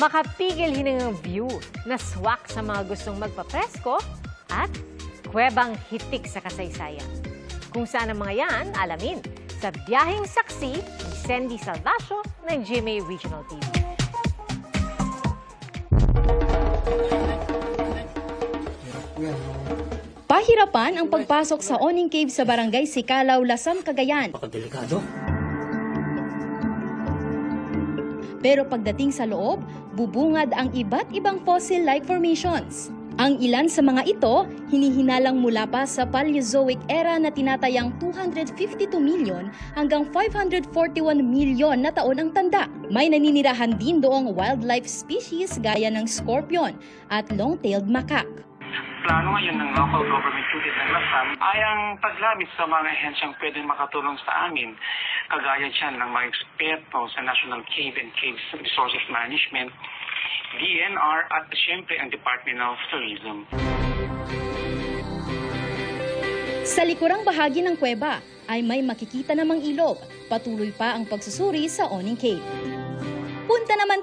Makapigil hiningang view na swak sa mga gustong magpapresko at kwebang hitik sa kasaysayan. Kung saan ang mga yan, alamin sa biyaheng saksi ni Sandy Salvacio ng GMA Regional TV. Pahirapan ang pagpasok sa Oning Cave sa barangay Sikalaw, Lasam, Cagayan. Delikado. Pero pagdating sa loob, bubungad ang iba't ibang fossil-like formations. Ang ilan sa mga ito, hinihinalang mula pa sa Paleozoic era na tinatayang 252 million hanggang 541 milyon na taon ang tanda. May naninirahan din doong wildlife species gaya ng scorpion at long-tailed macaque. Plano ngayon ng local government unit ng Lasam ay ang paglamit sa mga ahensyang pwedeng makatulong sa amin. Kagaya dyan ng mga eksperto sa National Cave and Cave Resources Management, DNR at siyempre ang Department of Tourism. Sa likurang bahagi ng kuweba ay may makikita namang ilog. Patuloy pa ang pagsusuri sa Oning Cave. Punta naman